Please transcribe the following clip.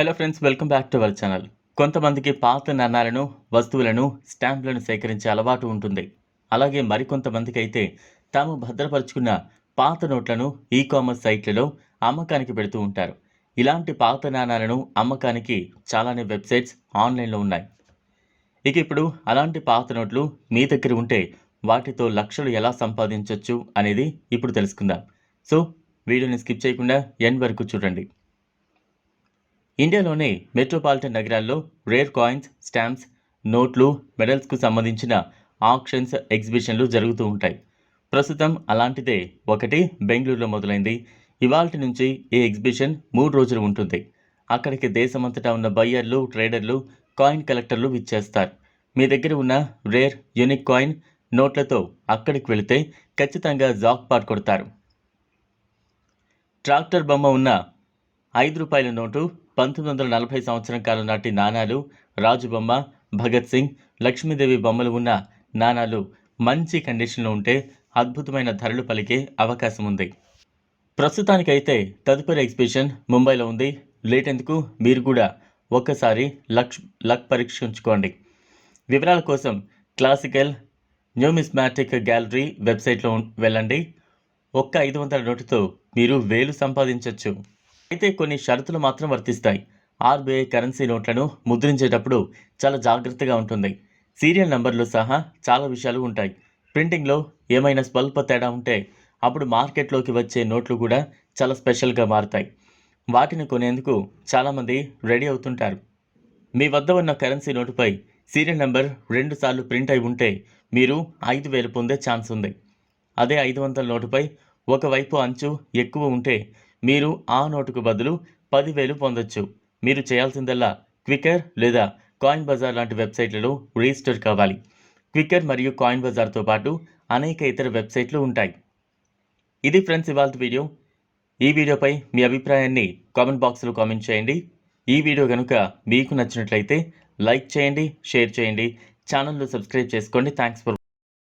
Hello friends welcome back to our channel కొంతమందికి పాత నాణాలను వస్తువులను స్టాంపులను సేకరించే అలవాటు ఉంటుంది. అలాగే మరికొంతమందికి అయితే తాము భద్రపరుచుకున్న పాత నోట్లను ఈ కామర్స్ సైట్లలో అమ్మకానికి పెడుతూ ఉంటారు. ఇలాంటి పాత నాణాలను అమ్మకానికి చాలానే వెబ్సైట్స్ ఆన్లైన్లో ఉన్నాయి. ఇక ఇప్పుడు అలాంటి పాత నోట్లు మీ దగ్గర ఉంటే వాటితో లక్షలు ఎలా సంపాదించవచ్చు అనేది ఇప్పుడు తెలుసుకుందాం. సో వీడియోని స్కిప్ చేయకుండా ఎండ్ వరకు చూడండి. ఇండియాలోని మెట్రోపాలిటన్ నగరాల్లో రేర్ కాయిన్స్ స్టాంప్స్ నోట్లు మెడల్స్కు సంబంధించిన ఆక్షన్స్ ఎగ్జిబిషన్లు జరుగుతూ ఉంటాయి. ప్రస్తుతం అలాంటిదే ఒకటి బెంగళూరులో మొదలైంది. ఇవాల్టి నుంచి ఈ ఎగ్జిబిషన్ మూడు రోజులు ఉంటుంది. అక్కడికి దేశమంతటా ఉన్న బయ్యర్లు ట్రేడర్లు కాయిన్ కలెక్టర్లు విచ్చేస్తారు. మీ దగ్గర ఉన్న రేర్ యూనిక్ కాయిన్ నోట్లతో అక్కడికి వెళితే ఖచ్చితంగా జాక్ పాట్ కొడతారు. ట్రాక్టర్ బొమ్మ ఉన్న ఐదు రూపాయల నోటు పంతొమ్మిది వందల నలభై సంవత్సరం కాలం నాటి నాణాలు రాజుబొమ్మ భగత్ సింగ్ లక్ష్మీదేవి బొమ్మలు ఉన్న నాణాలు మంచి కండిషన్లో ఉంటే అద్భుతమైన ధరలు పలికే అవకాశం ఉంది. ప్రస్తుతానికైతే తదుపరి ఎగ్జిబిషన్ ముంబైలో ఉంది. లేట్ ఎందుకు? మీరు కూడా ఒక్కసారి లక్ లక్ పరీక్షించుకోండి వివరాల కోసం క్లాసికల్ న్యూమిస్మాటిక్ గ్యాలరీ వెబ్సైట్లో వెళ్ళండి. ఒక్క ఐదు వందల నోటుతో మీరు వేలు సంపాదించవచ్చు అయితే కొన్ని షరతులు మాత్రం వర్తిస్తాయి. ఆర్బీఐ కరెన్సీ నోట్లను ముద్రించేటప్పుడు చాలా జాగ్రత్తగా ఉంటుంది. సీరియల్ నంబర్లు సహా చాలా విషయాలు ఉంటాయి. ప్రింటింగ్లో ఏమైనా స్వల్ప తేడా ఉంటే అప్పుడు మార్కెట్లోకి వచ్చే నోట్లు కూడా చాలా స్పెషల్గా మారుతాయి. వాటిని కొనేందుకు చాలామంది రెడీ అవుతుంటారు. మీ వద్ద ఉన్న కరెన్సీ నోటుపై సీరియల్ నెంబర్ రెండు సార్లు ప్రింట్ అయి ఉంటే మీరు ఐదు వేలు పొందే ఛాన్స్ ఉంది. అదే ఐదు వందల నోటుపై ఒకవైపు అంచు ఎక్కువ ఉంటే మీరు ఆ నోటుకు బదులు పదివేలు పొందొచ్చు. మీరు చేయాల్సిందల్లా క్వికర్ లేదా కాయిన్ బజార్ లాంటి వెబ్సైట్లలో రిజిస్టర్ కావాలి. క్వికర్ మరియు కాయిన్ బజార్తో పాటు అనేక ఇతర వెబ్సైట్లు ఉంటాయి. ఇది ఫ్రెండ్స్ ఇవాళ వీడియో. ఈ వీడియోపై మీ అభిప్రాయాన్ని కామెంట్ బాక్స్లో కామెంట్ చేయండి. ఈ వీడియో కనుక మీకు నచ్చినట్లయితే లైక్ చేయండి షేర్ చేయండి. ఛానల్ను సబ్స్క్రైబ్ చేసుకోండి. Thanks for